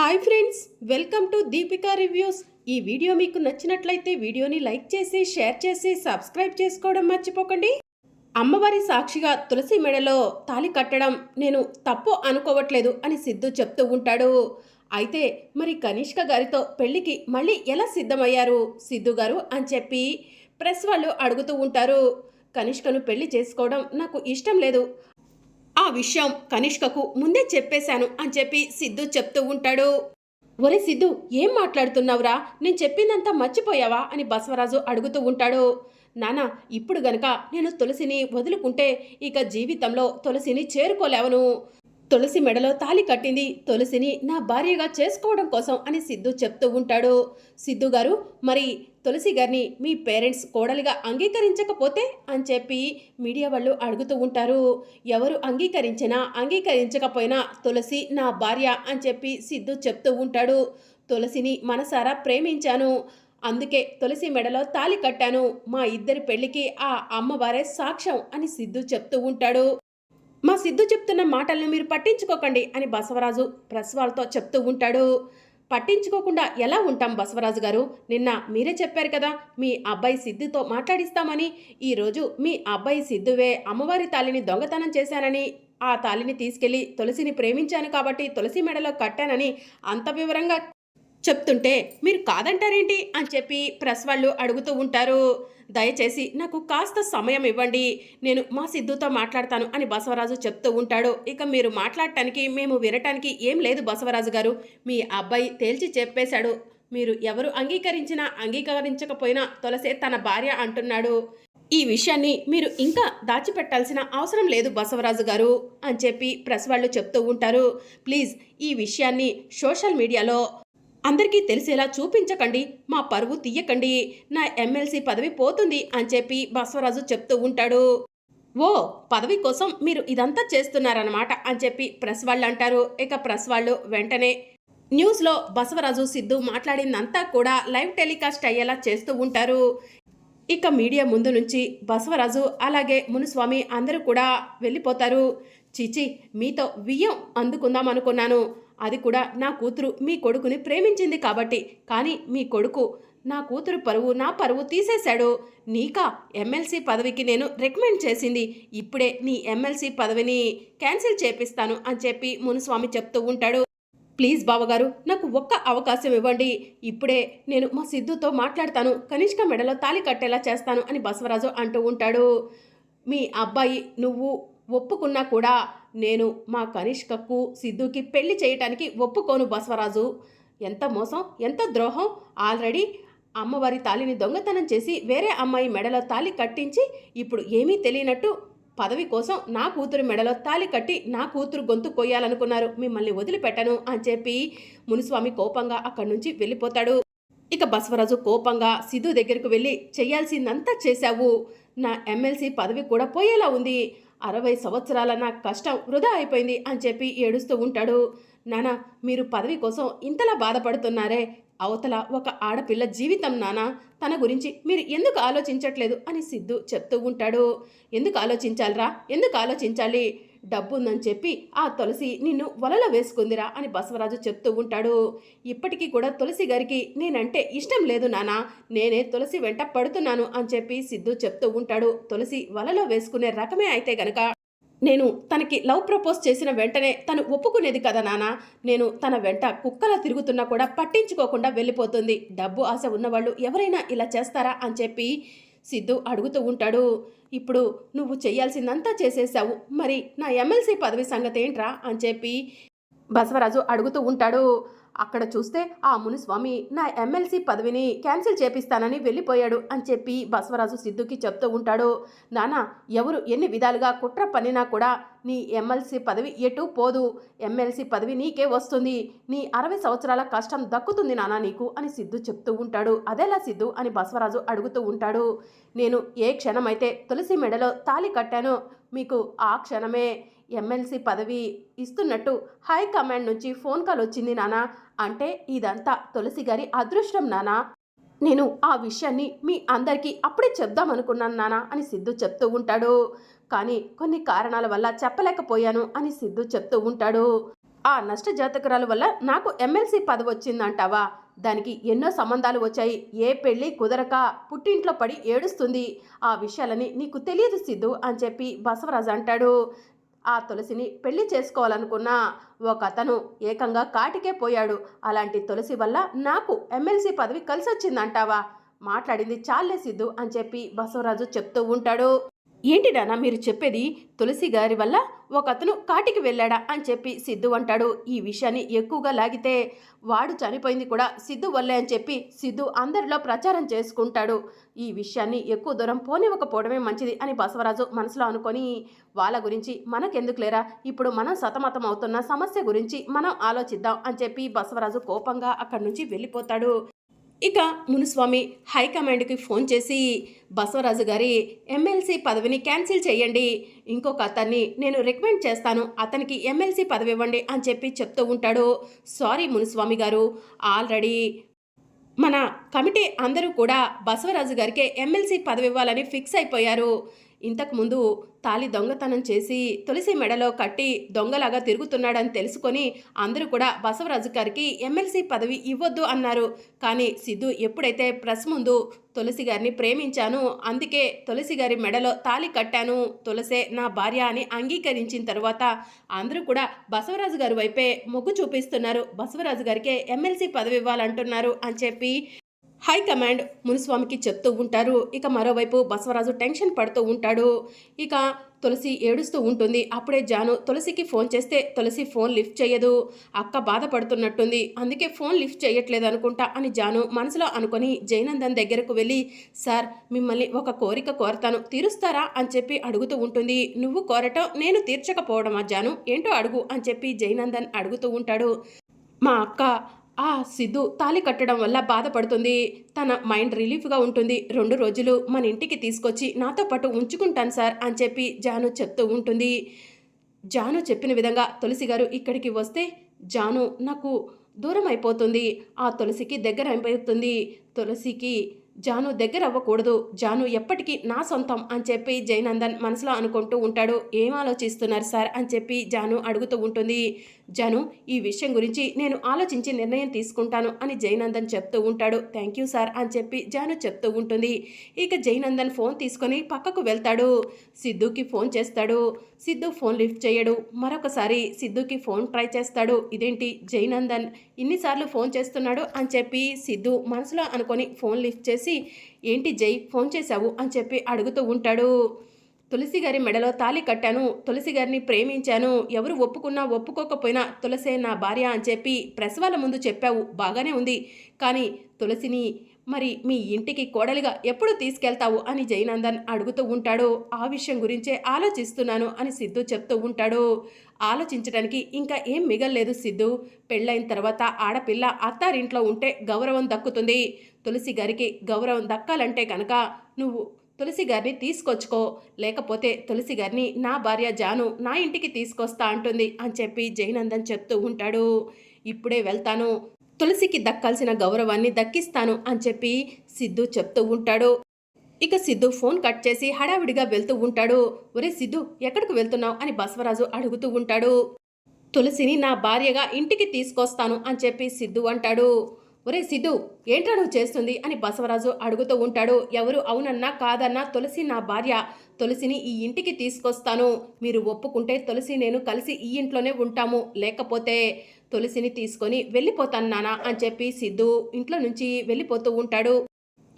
Hi friends welcome to Deepika reviews. ఈ video మీకు నచ్చినట్లయితే వీడియోని లైక్ చేసి షేర్ చేసి సబ్స్క్రైబ్ చేసుకోవడం మర్చిపోకండి. అమ్మవారి సాక్షిగా తులసి మెడలో తాలి కట్టడం నేను తప్పు అనుకోవట్లేదు అని సిద్ధు చెప్తూ ఉంటాడు. అయితే మరి కనిష్క గారితో పెళ్ళికి మళ్ళీ ఎలా సిద్ధమయ్యారు సిద్ధు గారు అని చెప్పి ప్రెస్ వాళ్ళు అడుగుతూ ఉంటారు. కనిష్కను పెళ్ళి చేసుకోవడం నాకు ఇష్టం లేదు. ఆ విషయం కనిష్కకు ముందే చెప్పేశాను అని చెప్పి సిద్ధు చెప్తూ ఉంటాడు. ఒరే సిద్ధు ఏం మాట్లాడుతున్నావురా? నేను చెప్పిందంతా మర్చిపోయావా? అని బసవరాజు అడుగుతూ ఉంటాడు. నానా ఇప్పుడు గనక నేను తులసిని వదులుకుంటే ఇక జీవితంలో తులసిని చేరుకోలేవను. తులసి మెడలో తాలి కట్టింది తులసిని నా భార్యగా చేసుకోవడం కోసం అని సిద్ధు చెప్తూ ఉంటాడు. సిద్ధు గారు మరి తులసి గారిని మీ పేరెంట్స్ కోడలిగా అంగీకరించకపోతే అని చెప్పి మీడియా వాళ్ళు అడుగుతూ ఉంటారు. ఎవరు అంగీకరించినా అంగీకరించకపోయినా తులసి నా భార్య అని చెప్పి సిద్ధు చెప్తూ ఉంటాడు. తులసిని మనసారా ప్రేమించాను. అందుకే తులసి మెడలో తాలి కట్టాను. మా ఇద్దరి పెళ్ళికి ఆ అమ్మవారే సాక్ష్యం అని సిద్ధు చెప్తూ ఉంటాడు. మా సిద్ధు చెప్తున్న మాటలను మీరు పట్టించుకోకండి అని బసవరాజు ప్రసవాలతో చెప్తూ ఉంటాడు. పట్టించుకోకుండా ఎలా ఉంటాం బసవరాజు గారు? నిన్న మీరే చెప్పారు కదా మీ అబ్బాయి సిద్ధుతో మాట్లాడిస్తామని. ఈరోజు మీ అబ్బాయి సిద్ధువే అమ్మవారి తల్లిని దొంగతనం చేశానని ఆ తాలిని తీసుకెళ్ళి తులసిని ప్రేమించాను కాబట్టి తులసి మెడలో కట్టానని అంత వివరంగా చెప్తుంటే మీరు కాదంటారేంటి? అని చెప్పి ప్రెస్ వాళ్ళు అడుగుతూ ఉంటారు. దయచేసి నాకు కాస్త సమయం ఇవ్వండి. నేను మా సిద్ధుతో మాట్లాడతాను అని బసవరాజు చెప్తూ ఉంటాడు. ఇక మీరు మాట్లాడటానికి మేము వినటానికి ఏం లేదు బసవరాజు గారు. మీ అబ్బాయి తేల్చి చెప్పేశాడు. మీరు ఎవరు అంగీకరించినా అంగీకరించకపోయినా తులసే తన భార్య అంటున్నాడు. ఈ విషయాన్ని మీరు ఇంకా దాచిపెట్టాల్సిన అవసరం లేదు బసవరాజు గారు అని చెప్పి ప్రెస్ వాళ్ళు చెప్తూ ఉంటారు. ప్లీజ్ ఈ విషయాన్ని సోషల్ మీడియాలో అందరికీ తెలిసేలా చూపించకండి మా పరువు తీయకండి నా ఎమ్మెల్సీ పదవి పోతుంది అని చెప్పి బసవరాజు చెప్తూ ఉంటాడు. ఓ పదవి కోసం మీరు ఇదంతా చేస్తున్నారన్నమాట అని చెప్పి ప్రెస్ వాళ్ళు అంటారు. ఇక ప్రెస్ వాళ్ళు వెంటనే న్యూస్లో బసవరాజు సిద్ధు మాట్లాడిందంతా కూడా లైవ్ టెలికాస్ట్ అయ్యేలా చేస్తూ ఉంటారు. ఇక మీడియా ముందు నుంచి బసవరాజు అలాగే మునుస్వామి అందరూ కూడా వెళ్ళిపోతారు. చీచి మీతో వియ్యం అందుకుందాం అనుకున్నాను. అది కూడా నా కూతురు మీ కొడుకుని ప్రేమించింది కాబట్టి. కానీ మీ కొడుకు నా కూతురు పరువు నా పరువు తీసేశాడు. నీకా ఎమ్మెల్సీ పదవికి నేను రికమెండ్ చేసింది. ఇప్పుడే నీ ఎమ్మెల్సీ పదవిని క్యాన్సిల్ చేపిస్తాను అని చెప్పి మునుస్వామి చెప్తూ ఉంటాడు. ప్లీజ్ బావగారు నాకు ఒక్క అవకాశం ఇవ్వండి. ఇప్పుడే నేను మా సిద్ధుతో మాట్లాడతాను. కనిష్క మెడలో తాలి కట్టేలా చేస్తాను అని బసవరాజు అంటూ ఉంటాడు. మీ అబ్బాయి నువ్వు ఒప్పుకున్నా కూడా నేను మా కనిష్కకు సిద్ధుకి పెళ్ళి చేయటానికి ఒప్పుకోను బసవరాజు. ఎంత మోసం ఎంత ద్రోహం. ఆల్రెడీ అమ్మవారి తాలిని దొంగతనం చేసి వేరే అమ్మాయి మెడలో తాలి కట్టించి ఇప్పుడు ఏమీ తెలియనట్టు పదవి కోసం నా కూతురు మెడలో తాలి కట్టి నా కూతురు గొంతు కొయ్యాలనుకున్నారు. మిమ్మల్ని వదిలిపెట్టను అని చెప్పి మునిస్వామి కోపంగా అక్కడి నుంచి వెళ్ళిపోతాడు. ఇక బసవరాజు కోపంగా సిద్ధు దగ్గరకు వెళ్ళి చేయాల్సిందంతా చేశావు. నా ఎమ్మెల్సీ పదవి కూడా పోయేలా ఉంది. అరవై సంవత్సరాల నా కష్టం వృధా అయిపోయింది అని చెప్పి ఏడుస్తూ ఉంటాడు. నానా మీరు పదవి కోసం ఇంతలా బాధపడుతున్నారే. అవతల ఒక ఆడపిల్ల జీవితం నానా తన గురించి మీరు ఎందుకు ఆలోచించట్లేదు అని సిద్ధు చెప్తూ ఉంటాడు. ఎందుకు ఆలోచించాలరా? ఎందుకు ఆలోచించాలి? డబ్బుందని చెప్పి ఆ తులసి నిన్ను వలలో వేసుకుందిరా అని బసవరాజు చెప్తూ ఉంటాడు. ఇప్పటికీ కూడా తులసి గారికి నేనంటే ఇష్టం లేదు నానా. నేనే తులసి వెంట పడుతున్నాను అని చెప్పి సిద్ధు చెప్తూ ఉంటాడు. తులసి వలలో వేసుకునే రకమే అయితే గనక నేను తనకి లవ్ ప్రపోజ్ చేసిన వెంటనే తను ఒప్పుకునేది కదా నాన్న నేను తన వెంట కుక్కలా తిరుగుతున్నా కూడా పట్టించుకోకుండా వెళ్ళిపోతుంది. డబ్బు ఆశ ఉన్నవాళ్ళు ఎవరైనా ఇలా చేస్తారా అని చెప్పి సిద్ధు అడుగుతూ ఉంటాడు. ఇప్పుడు నువ్వు చేయాల్సిందంతా చేసేసావు. మరి నా ఎమ్మెల్సీ పదవి సంగతి ఏంట్రా అని చెప్పి బసవరాజు అడుగుతూ ఉంటాడు. అక్కడ చూస్తే ఆ మునిస్వామి నా ఎమ్మెల్సీ పదవిని క్యాన్సిల్ చేపిస్తానని వెళ్ళిపోయాడు అని చెప్పి బసవరాజు సిద్ధుకి చెప్తూ ఉంటాడు. నానా ఎవరు ఎన్ని విధాలుగా కుట్ర పన్నినా కూడా నీ ఎమ్మెల్సీ పదవి ఎటు పోదు. ఎమ్మెల్సీ పదవి నీకే వస్తుంది. నీ అరవై సంవత్సరాల కష్టం దక్కుతుంది నానా నీకు అని సిద్ధు చెప్తూ ఉంటాడు. అదేలా సిద్ధు అని బసవరాజు అడుగుతూ ఉంటాడు. నేను ఏ క్షణమైతే తులసి మెడలో తాలి కట్టానో మీకు ఆ క్షణమే ఎమ్మెల్సీ పదవి ఇస్తున్నట్టు హైకమాండ్ నుంచి ఫోన్ కాల్ వచ్చింది నానా. అంటే ఇదంతా తులసి గారి అదృష్టం నానా. నేను ఆ విషయాన్ని మీ అందరికీ అప్పుడే చెప్దామనుకున్నాను నానా అని సిద్ధు చెప్తూ ఉంటాడు. కానీ కొన్ని కారణాల వల్ల చెప్పలేకపోయాను అని సిద్ధు చెప్తూ ఉంటాడు. ఆ నష్ట జాతకురాల వల్ల నాకు ఎమ్మెల్సీ పదవి వచ్చిందంటావా? దానికి ఎన్నో సంబంధాలు వచ్చాయి. ఏ పెళ్ళి కుదరక పుట్టింట్లో పడి ఏడుస్తుంది. ఆ విషయాలని నీకు తెలియదు సిద్ధు అని చెప్పి బసవరాజు అంటాడు. ఆ తులసిని పెళ్ళి చేసుకోవాలనుకున్న ఒక అతను ఏకంగా కాటికే పోయాడు. అలాంటి తులసి వల్ల నాకు ఎమ్మెల్సీ పదవి కలిసి వచ్చిందంటావా మాట్లాడింది చాలే సిద్ధు అని చెప్పి బసవరాజు చెప్తూ ఉంటాడు. ఏంటి నాన్న మీరు చెప్పేది తులసి గారి వల్ల ఒక అతను కాటికి వెళ్ళాడా అని చెప్పి సిద్ధు అంటాడు. ఈ విషయాన్ని ఎక్కువగా లాగితే వాడు చనిపోయింది కూడా సిద్ధు వల్లే అని చెప్పి సిద్ధు అందరిలో ప్రచారం చేసుకుంటాడు. ఈ విషయాన్ని ఎక్కువ దూరం పోనివ్వకపోవడమే మంచిది అని బసవరాజు మనసులో అనుకొని వాళ్ళ గురించి మనకెందుకు లేరా ఇప్పుడు మనం సతమతం అవుతున్న సమస్య గురించి మనం ఆలోచిద్దాం అని చెప్పి బసవరాజు కోపంగా అక్కడి నుంచి వెళ్ళిపోతాడు. ఇక మునుస్వామి హైకమాండ్కి ఫోన్ చేసి బసవరాజు గారి ఎమ్మెల్సీ పదవిని క్యాన్సిల్ చేయండి ఇంకొక అతన్ని నేను రికమెండ్ చేస్తాను. అతనికి ఎమ్మెల్సీ పదవి ఇవ్వండి అని చెప్పి చెప్తూ ఉంటాడు సారీ మునుస్వామి గారు. ఆల్రెడీ మన కమిటీ అందరూ కూడా బసవరాజు గారికి ఎమ్మెల్సీ పదవి ఇవ్వాలని ఫిక్స్ అయిపోయారు. ఇంతకుముందు తాలి దొంగతనం చేసి తులసి మెడలో కట్టి దొంగలాగా తిరుగుతున్నాడని తెలుసుకొని అందరూ కూడా బసవరాజు గారికి ఎమ్మెల్సీ పదవి ఇవ్వద్దు అన్నారు. కానీ సిద్ధు ఎప్పుడైతే ప్రెస్ ముందు తులసి గారిని ప్రేమించాను అందుకే తులసి గారి మెడలో తాలి కట్టాను తులసే నా భార్య అని అంగీకరించిన తర్వాత అందరూ కూడా బసవరాజు గారి వైపే మొగ్గు చూపిస్తున్నారు. బసవరాజు గారికే ఎమ్మెల్సీ పదవి ఇవ్వాలంటున్నారు అని చెప్పి హైకమాండ్ మునుస్వామికి చెప్తూ ఉంటారు. ఇక మరోవైపు బసవరాజు టెన్షన్ పడుతూ ఉంటాడు. ఇక తులసి ఏడుస్తూ ఉంటుంది. అప్పుడే జాను తులసికి ఫోన్ చేస్తే తులసి ఫోన్ లిఫ్ట్ చేయదు. అక్క బాధపడుతున్నట్టుంది. అందుకే ఫోన్ లిఫ్ట్ చేయట్లేదు అనుకుంటా అని జాను మనసులో అనుకొని జయనందన్ దగ్గరకు వెళ్ళి సార్ మిమ్మల్ని ఒక కోరిక కోరతాను. తీరుస్తారా? అని చెప్పి అడుగుతూ ఉంటుంది. నువ్వు కోరటం నేను తీర్చకపోవడమా జాను? ఏంటో అడుగు అని చెప్పి జయనందన్ అడుగుతూ ఉంటాడు. మా అక్క ఆ సిద్ధు తాలి కట్టడం వల్ల బాధపడుతుంది. తన మైండ్ రిలీఫ్గా ఉంటుంది. రెండు రోజులు మన ఇంటికి తీసుకొచ్చి నాతో పాటు ఉంచుకుంటాను సార్ అని చెప్పి జాను చెప్తూ ఉంటుంది. జాను చెప్పిన విధంగా తులసి గారు ఇక్కడికి వస్తే జాను నాకు దూరం అయిపోతుంది. ఆ తులసికి దగ్గర అయిపోతుంది. తులసికి జాను దగ్గర అవ్వకూడదు. జాను ఎప్పటికీ నా సొంతం అని చెప్పి జయనందన్ మనసులో అనుకుంటూ ఉంటాడు. ఏం ఆలోచిస్తున్నారు సార్? అని చెప్పి జాను అడుగుతూ ఉంటుంది. జాను ఈ విషయం గురించి నేను ఆలోచించి నిర్ణయం తీసుకుంటాను అని జయనందన్ చెప్తూ ఉంటాడు. థ్యాంక్ యూ సార్ అని చెప్పి జాను చెప్తూ ఉంటుంది. ఇక జయనందన్ ఫోన్ తీసుకొని పక్కకు వెళ్తాడు. సిద్ధుకి ఫోన్ చేస్తాడు. సిద్ధు ఫోన్ లిఫ్ట్ చేయడు. మరొకసారి సిద్ధుకి ఫోన్ ట్రై చేస్తాడు. ఇదేంటి? జయనందన్ ఇన్నిసార్లు ఫోన్ చేస్తున్నాడు అని చెప్పి సిద్ధు మనసులో అనుకొని ఫోన్ లిఫ్ట్ చేసి ఏంటి జై ఫోన్ చేశావు? అని చెప్పి అడుగుతూ ఉంటాడు. తులసి గారి మెడలో తాళి కట్టాను. తులసి గారిని ప్రేమించాను. ఎవరు ఒప్పుకున్నా ఒప్పుకోకపోయినా తులసే నా భార్య అని చెప్పి ప్రసవాల ముందు చెప్పావు. బాగానే ఉంది. కానీ తులసిని మరి మీ ఇంటికి కోడలిగా ఎప్పుడు తీసుకెళ్తావు? అని జయనందన్ అడుగుతూ ఉంటాడు. ఆ విషయం గురించే ఆలోచిస్తున్నాను అని సిద్ధు చెప్తూ ఉంటాడు. ఆలోచించడానికి ఇంకా ఏం మిగల్లేదు సిద్ధు. పెళ్ళైన తర్వాత ఆడపిల్ల అత్తారింట్లో ఉంటే గౌరవం దక్కుతుంది. తులసి గారికి గౌరవం దక్కాలంటే కనుక నువ్వు తులసి గారిని తీసుకొచ్చుకో. లేకపోతే తులసి గారిని నా భార్య జాను నా ఇంటికి తీసుకొస్తా అంటుంది అని చెప్పి జయనందన్ చెప్తూ ఉంటాడు. ఇప్పుడే వెళ్తాను. తులసికి దక్కాల్సిన గౌరవాన్ని దక్కిస్తాను అని చెప్పి సిద్ధు చెప్తూ ఉంటాడు. ఇక సిద్ధు ఫోన్ కట్ చేసి హడావిడిగా వెళ్తూ ఉంటాడు. ఒరే సిద్ధు ఎక్కడికి వెళ్తున్నావు? అని బసవరాజు అడుగుతూ ఉంటాడు. తులసిని నా భార్యగా ఇంటికి తీసుకొస్తాను అని చెప్పి సిద్ధు అంటాడు. ఒరే సిద్ధు ఏంట్రా నువ్వు చేస్తుంది? అని బసవరాజు అడుగుతూ ఉంటాడు. ఎవరు అవునన్నా కాదన్నా తులసి నా భార్య. తులసిని ఈ ఇంటికి తీసుకొస్తాను. మీరు ఒప్పుకుంటే తులసి నేను కలిసి ఈ ఇంట్లోనే ఉంటాము. లేకపోతే తులసిని తీసుకొని వెళ్ళిపోతాను నానా అని చెప్పి సిద్ధు ఇంట్లో నుంచి వెళ్ళిపోతూ ఉంటాడు.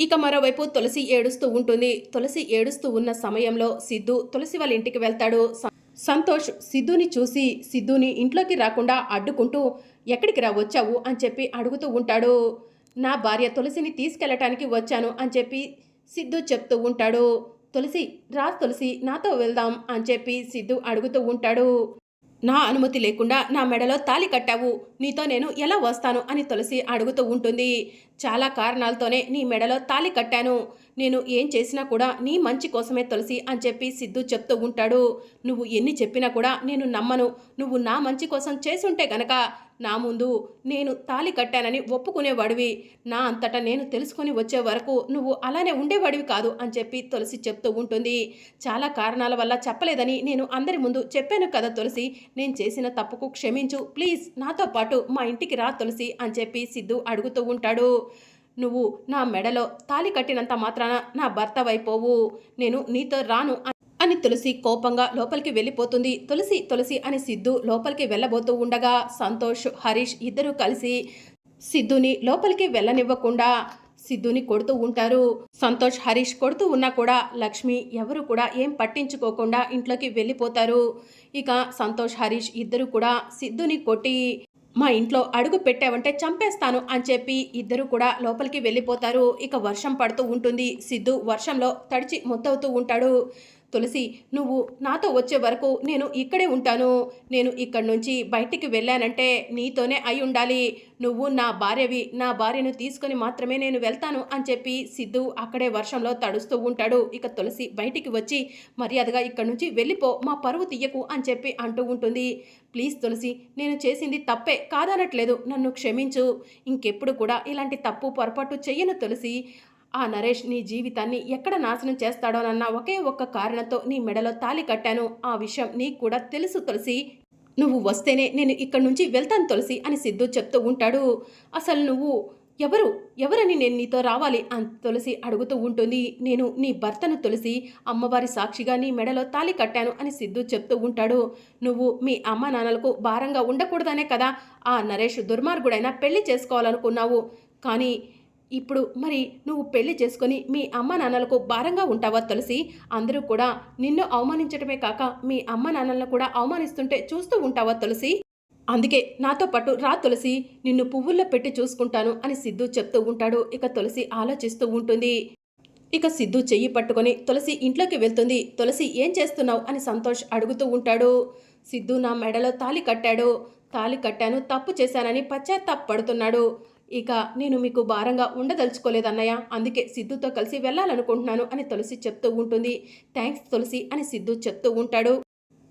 ఇక మరోవైపు తులసి ఏడుస్తూ ఉంటుంది. తులసి ఏడుస్తూ ఉన్న సమయంలో సిద్ధు తులసి వాళ్ళ ఇంటికి వెళ్తాడు. స- సంతోష్ సిద్ధుని చూసి సిద్ధుని ఇంట్లోకి రాకుండా అడ్డుకుంటూ ఎక్కడికి రా వచ్చావు? అని చెప్పి అడుగుతూ ఉంటాడు. నా భార్య తులసిని తీసుకెళ్ళటానికి వచ్చాను అని చెప్పి సిద్ధు చెప్తూ ఉంటాడు. తులసి రా తులసి నాతో వెళ్దాం అని చెప్పి సిద్ధు అడుగుతూ ఉంటాడు. నా అనుమతి లేకుండా నా మెడలో తాలి కట్టావు. నీతో నేను ఎలా వస్తాను అని తులసి అడుగుతూ ఉంటుంది. చాలా కారణాలతోనే నీ మెడలో తాలి కట్టాను. నేను ఏం చేసినా కూడా నీ మంచి కోసమే తులసి అని చెప్పి సిద్ధు చెప్తూ ఉంటాడు. నువ్వు ఎన్ని చెప్పినా కూడా నేను నమ్మను. నువ్వు నా మంచి కోసం చేసుంటే గనక నా ముందు నేను తాలి కట్టానని ఒప్పుకునేవాడివి. నా అంతటా నేను తెలుసుకొని వచ్చే వరకు నువ్వు అలానే ఉండేవాడివి కాదు అని చెప్పి తులసి చెప్తూ ఉంటుంది. చాలా కారణాల వల్ల చెప్పలేదని నేను అందరి ముందు చెప్పాను కదా తులసి. నేను చేసిన తప్పుకు క్షమించు. ప్లీజ్ నాతో పాటు మా ఇంటికి రా తులసి అని చెప్పి సిద్ధు అడుగుతూ ఉంటాడు. నువ్వు నా మెడలో తాలి కట్టినంత మాత్రాన నా భర్తవైపోవు నేను నీతో రాను అని తులసి కోపంగా లోపలికి వెళ్ళిపోతుంది. తులసి తులసి అని సిద్ధు లోపలికి వెళ్ళబోతూ ఉండగా సంతోష్ హరీష్ ఇద్దరూ కలిసి సిద్ధుని లోపలికి వెళ్ళనివ్వకుండా సిద్ధుని కొడుతూ ఉంటారు. సంతోష్ హరీష్ కొడుతూ ఉన్నా కూడా లక్ష్మి ఎవరు కూడా ఏం పట్టించుకోకుండా ఇంట్లోకి వెళ్ళిపోతారు. ఇక సంతోష్ హరీష్ ఇద్దరు కూడా సిద్ధుని కొట్టి మా ఇంట్లో అడుగు పెట్టావంటే చంపేస్తాను అని చెప్పి ఇద్దరు కూడా లోపలికి వెళ్ళిపోతారు. ఇక వర్షం పడుతూ ఉంటుంది. సిద్ధు వర్షంలో తడిచి ముద్దవుతూ ఉంటాడు. తులసి నువ్వు నాతో వచ్చే వరకు నేను ఇక్కడే ఉంటాను. నేను ఇక్కడి నుంచి బయటికి వెళ్ళానంటే నీతోనే అయి ఉండాలి. నువ్వు నా భార్యవి నా భార్యను తీసుకొని మాత్రమే నేను వెళ్తాను అని చెప్పి సిద్ధు అక్కడే వర్షంలో తడుస్తూ ఉంటాడు. ఇక తులసి బయటికి వచ్చి మర్యాదగా ఇక్కడి నుంచి వెళ్ళిపో మా పరువు తీయకు అని చెప్పి అంటూ ఉంటుంది. ప్లీజ్ తులసి నేను చేసింది తప్పే కాదనట్లేదు. నన్ను క్షమించు. ఇంకెప్పుడు కూడా ఇలాంటి తప్పు పొరపాటు చెయ్యను తులసి. ఆ నరేష్ నీ జీవితాన్ని ఎక్కడ నాశనం చేస్తాడోనన్న ఒకే ఒక్క కారణంతో నీ మెడలో తాలి కట్టాను. ఆ విషయం నీకు కూడా తెలుసు తులసి. నువ్వు వస్తేనే నేను ఇక్కడి నుంచి వెళ్తాను తులసి అని సిద్ధు చెప్తూ ఉంటాడు. అసలు నువ్వు ఎవరు? ఎవరని నేను నీతో రావాలి అని తులసి అడుగుతూ ఉంటుంది. నేను నీ భర్తను తులసి. అమ్మవారి సాక్షిగా నీ మెడలో తాలి కట్టాను అని సిద్ధు చెప్తూ ఉంటాడు. నువ్వు మీ అమ్మ నాన్నలకు భారంగా ఉండకూడదనే కదా. ఆ నరేష్ దుర్మార్గుడైనా పెళ్ళి చేసుకోవాలనుకున్నావు. కానీ ఇప్పుడు మరి నువ్వు పెళ్ళి చేసుకొని మీ అమ్మ నాన్నలకు భారంగా ఉంటావా తులసి? అందరూ కూడా నిన్ను అవమానించడమే కాక మీ అమ్మ నాన్నలను కూడా అవమానిస్తుంటే చూస్తూ ఉంటావా తులసి? అందుకే నాతో పాటు రా తులసి నిన్ను పువ్వుల్లో పెట్టి చూసుకుంటాను అని సిద్ధు చెప్తూ ఉంటాడు. ఇక తులసి ఆలోచిస్తూ ఉంటుంది. ఇక సిద్ధు చెయ్యి పట్టుకొని తులసి ఇంట్లోకి వెళ్తుంది. తులసి ఏం చేస్తున్నావు? అని సంతోష్ అడుగుతూ ఉంటాడు. సిద్ధు నా మెడలో తాలి కట్టాడు. తాలి కట్టాను తప్పు చేశానని పశ్చాత్తాపడుతున్నాడు ఇక నేను మీకు భారంగా ఉండదలుచుకోలేదు అన్నయ్య. అందుకే సిద్ధుతో కలిసి వెళ్ళాలనుకుంటున్నాను అని తులసి చెప్తూ ఉంటుంది. థ్యాంక్స్ తులసి అని సిద్ధు చెప్తూ ఉంటాడు.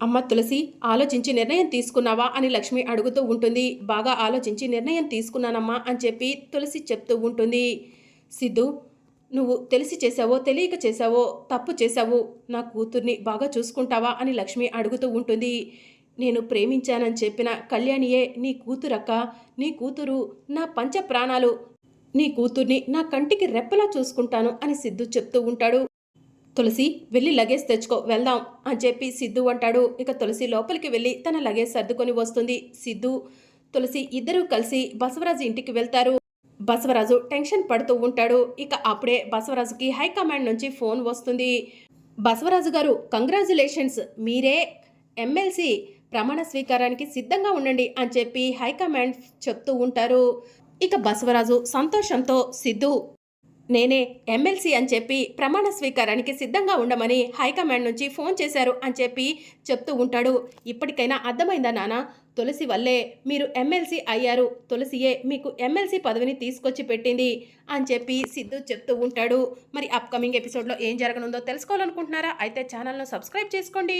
అమ్మ తులసి ఆలోచించి నిర్ణయం తీసుకున్నావా అని లక్ష్మి అడుగుతూ ఉంటుంది. బాగా ఆలోచించి నిర్ణయం తీసుకున్నానమ్మా అని చెప్పి తులసి చెప్తూ ఉంటుంది. సిద్ధు నువ్వు తెలిసి చేసావో తెలియక చేసావో తప్పు చేసావు నా కూతుర్ని బాగా చూసుకుంటావా అని లక్ష్మి అడుగుతూ ఉంటుంది. నేను ప్రేమించానని చెప్పిన కళ్యాణియే నీ కూతురక్క నీ కూతురు నా పంచ ప్రాణాలు నీ కూతుర్ని నా కంటికి రెప్పలా చూసుకుంటాను అని సిద్ధు చెప్తూ ఉంటాడు. తులసి వెళ్ళి లగేజ్ తెచ్చుకో వెళ్దాం అని చెప్పి సిద్ధు అంటాడు. ఇక తులసి లోపలికి వెళ్ళి తన లగేజ్ సర్దుకొని వస్తుంది. సిద్ధు తులసి ఇద్దరూ కలిసి బసవరాజు ఇంటికి వెళ్తారు. బసవరాజు టెన్షన్ పడుతూ ఉంటాడు. ఇక అప్పుడే బసవరాజుకి హైకమాండ్ నుంచి ఫోన్ వస్తుంది. బసవరాజు గారు కంగ్రాచులేషన్స్ మీరే ఎమ్మెల్సీ ప్రమాణ స్వీకారానికి సిద్ధంగా ఉండండి అని చెప్పి హైకమాండ్ చెప్తూ ఉంటారు. ఇక బసవరాజు సంతోషంతో సిద్ధు నేనే ఎమ్మెల్సీ అని చెప్పి ప్రమాణ స్వీకారానికి సిద్ధంగా ఉండమని హైకమాండ్ నుంచి ఫోన్ చేశారు అని చెప్పి చెప్తూ ఉంటాడు. ఇప్పటికైనా అర్థమైందా నాన్న తులసి వల్లే మీరు ఎమ్మెల్సీ అయ్యారు. తులసియే మీకు ఎమ్మెల్సీ పదవిని తీసుకొచ్చి పెట్టింది అని చెప్పి సిద్ధు చెప్తూ ఉంటాడు. మరి అప్కమింగ్ ఎపిసోడ్లో ఏం జరగనుందో తెలుసుకోవాలనుకుంటున్నారా? అయితే ఛానల్ను సబ్స్క్రైబ్ చేసుకోండి.